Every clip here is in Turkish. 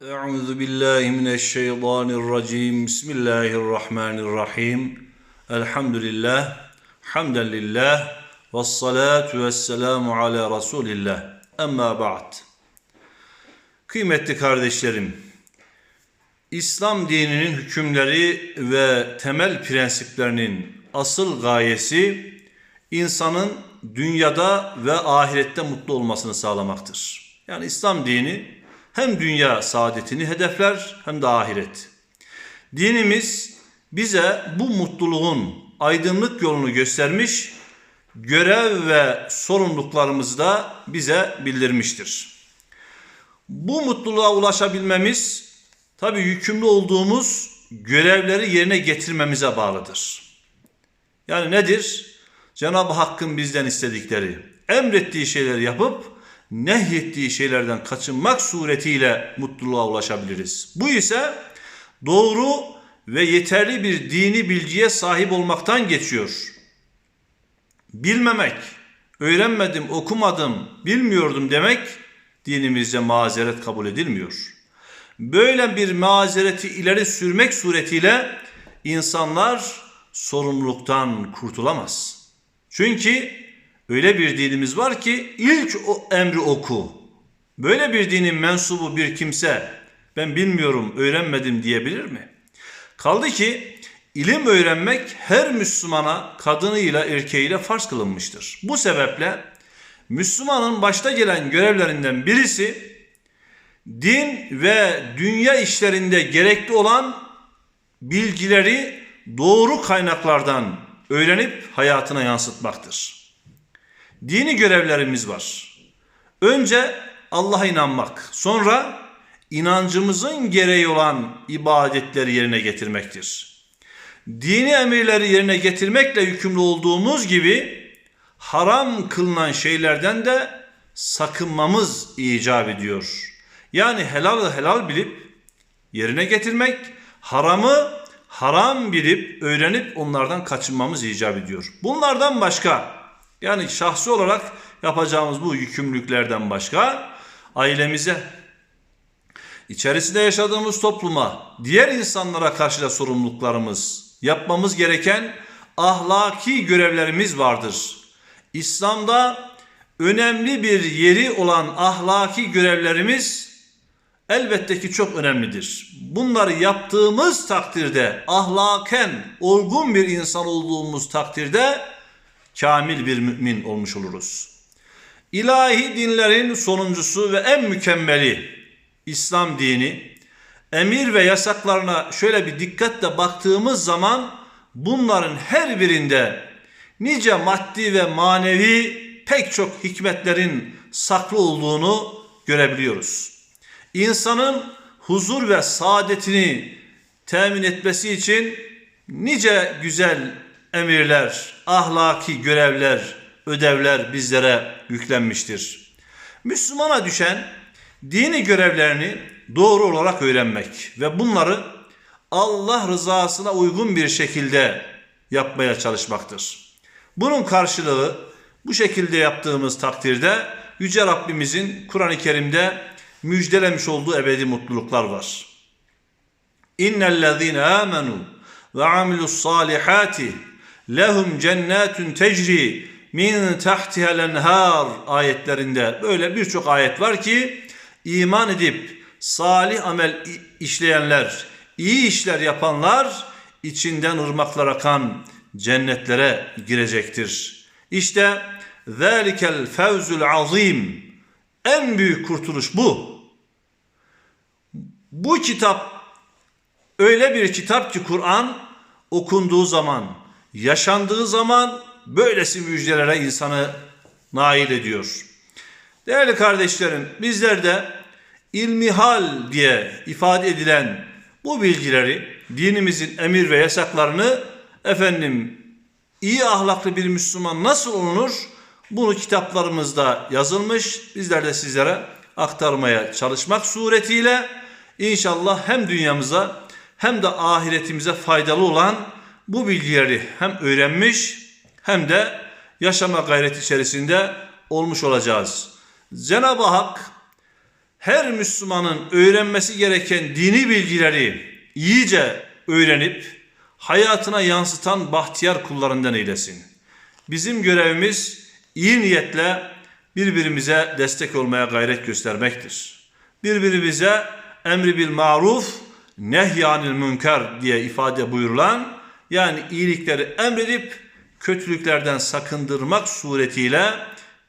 Euzu billahi mineşşeytanirracim. Bismillahirrahmanirrahim. Elhamdülillah. Hamden lillah. Ve salatu ve selamu ala Resulillah. Emma ba'd. Kıymetli kardeşlerim, İslam dininin hükümleri ve temel prensiplerinin asıl gayesi insanın dünyada ve ahirette mutlu olmasını sağlamaktır. Yani İslam dini hem dünya saadetini hedefler hem de ahiret. Dinimiz bize bu mutluluğun aydınlık yolunu göstermiş, görev ve sorumluluklarımızı da bize bildirmiştir. Bu mutluluğa ulaşabilmemiz tabii yükümlü olduğumuz görevleri yerine getirmemize bağlıdır. Yani nedir? Cenab-ı Hakk'ın bizden istedikleri, emrettiği şeyleri yapıp nehyettiği şeylerden kaçınmak suretiyle mutluluğa ulaşabiliriz. Bu ise doğru ve yeterli bir dini bilgiye sahip olmaktan geçiyor. Bilmemek, öğrenmedim, okumadım, bilmiyordum demek dinimizce mazeret kabul edilmiyor. Böyle bir mazereti ileri sürmek suretiyle insanlar sorumluluktan kurtulamaz. Çünkü öyle bir dinimiz var ki ilk o emri oku. Böyle bir dinin mensubu bir kimse ben bilmiyorum, öğrenmedim diyebilir mi? Kaldı ki ilim öğrenmek her Müslümana kadınıyla erkeğiyle farz kılınmıştır. Bu sebeple Müslümanın başta gelen görevlerinden birisi din ve dünya işlerinde gerekli olan bilgileri doğru kaynaklardan öğrenip hayatına yansıtmaktır. Dini görevlerimiz var. Önce Allah'a inanmak, sonra inancımızın gereği olan ibadetleri yerine getirmektir. Dini emirleri yerine getirmekle yükümlü olduğumuz gibi haram kılınan şeylerden de sakınmamız icap ediyor. Yani helalı helal bilip yerine getirmek, haramı haram bilip öğrenip onlardan kaçınmamız icap ediyor. Bunlardan başka yani şahsi olarak yapacağımız bu yükümlülüklerden başka ailemize, içerisinde yaşadığımız topluma, diğer insanlara karşı da sorumluluklarımız, yapmamız gereken ahlaki görevlerimiz vardır. İslam'da önemli bir yeri olan ahlaki görevlerimiz elbette ki çok önemlidir. Bunları yaptığımız takdirde ahlaken olgun bir insan olduğumuz takdirde kamil bir mümin olmuş oluruz. İlahi dinlerin sonuncusu ve en mükemmeli İslam dini emir ve yasaklarına şöyle bir dikkatle baktığımız zaman bunların her birinde nice maddi ve manevi pek çok hikmetlerin saklı olduğunu görebiliyoruz. İnsanın huzur ve saadetini temin etmesi için nice güzel emirler, ahlaki görevler, ödevler bizlere yüklenmiştir. Müslümana düşen dini görevlerini doğru olarak öğrenmek ve bunları Allah rızasına uygun bir şekilde yapmaya çalışmaktır. Bunun karşılığı bu şekilde yaptığımız takdirde Yüce Rabbimizin Kur'an-ı Kerim'de müjdelemiş olduğu ebedi mutluluklar var. İnnellezîne âmenû ve amilus salihati lehum cennetun tecri min tahtihel enhar ayetlerinde böyle birçok ayet var ki iman edip salih amel işleyenler, iyi işler yapanlar içinden ırmaklar akan cennetlere girecektir. İşte zelikel fevzul azim en büyük kurtuluş bu. Bu kitap öyle bir kitap ki Kur'an okunduğu zaman yaşandığı zaman böylesi müjdelere insanı nail ediyor. Değerli kardeşlerim bizler de ilmihal diye ifade edilen bu bilgileri dinimizin emir ve yasaklarını efendim iyi ahlaklı bir Müslüman nasıl olunur? Bunu kitaplarımızda yazılmış. Bizler de sizlere aktarmaya çalışmak suretiyle inşallah hem dünyamıza hem de ahiretimize faydalı olan bu bilgileri hem öğrenmiş hem de yaşama gayreti içerisinde olmuş olacağız. Cenab-ı Hak her Müslümanın öğrenmesi gereken dini bilgileri iyice öğrenip hayatına yansıtan bahtiyar kullarından eylesin. Bizim görevimiz iyi niyetle birbirimize destek olmaya gayret göstermektir. Birbirimize emri bil maruf, nehyanil münker diye ifade buyurulan yani iyilikleri emredip kötülüklerden sakındırmak suretiyle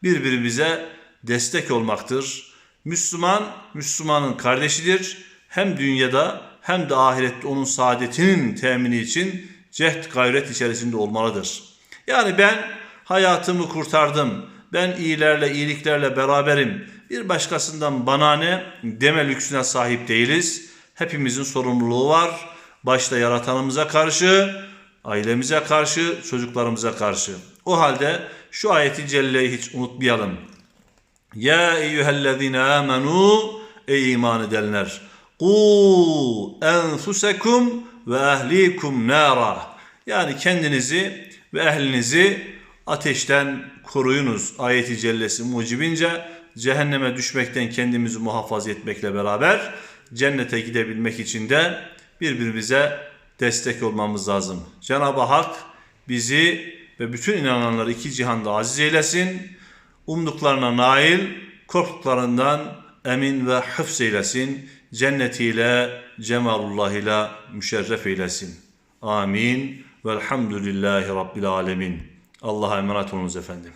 birbirimize destek olmaktır. Müslüman, Müslümanın kardeşidir. Hem dünyada hem de ahirette onun saadetinin temini için cehd gayret içerisinde olmalıdır. Yani ben hayatımı kurtardım, ben iyilerle, iyiliklerle beraberim, bir başkasından bana ne deme lüksüne sahip değiliz. Hepimizin sorumluluğu var. Başta yaratanımıza karşı, ailemize karşı, çocuklarımıza karşı. O halde şu ayeti celleyi hiç unutmayalım. Ya eyyühellezine amenu ey iman edenler. Ku enfusekum ve ehlikum nara. Yani kendinizi ve ehlinizi ateşten koruyunuz. Ayeti cellesi mucibince cehenneme düşmekten kendimizi muhafaza etmekle beraber cennete gidebilmek için de birbirimize destek olmamız lazım. Cenab-ı Hak bizi ve bütün inananları iki cihanda aziz eylesin. Umduklarına nail, korktuklarından emin ve hıfz eylesin. Cennetiyle, cemalullah ile müşerref eylesin. Amin. Velhamdülillahi Rabbil alemin. Allah'a emanet olunuz efendim.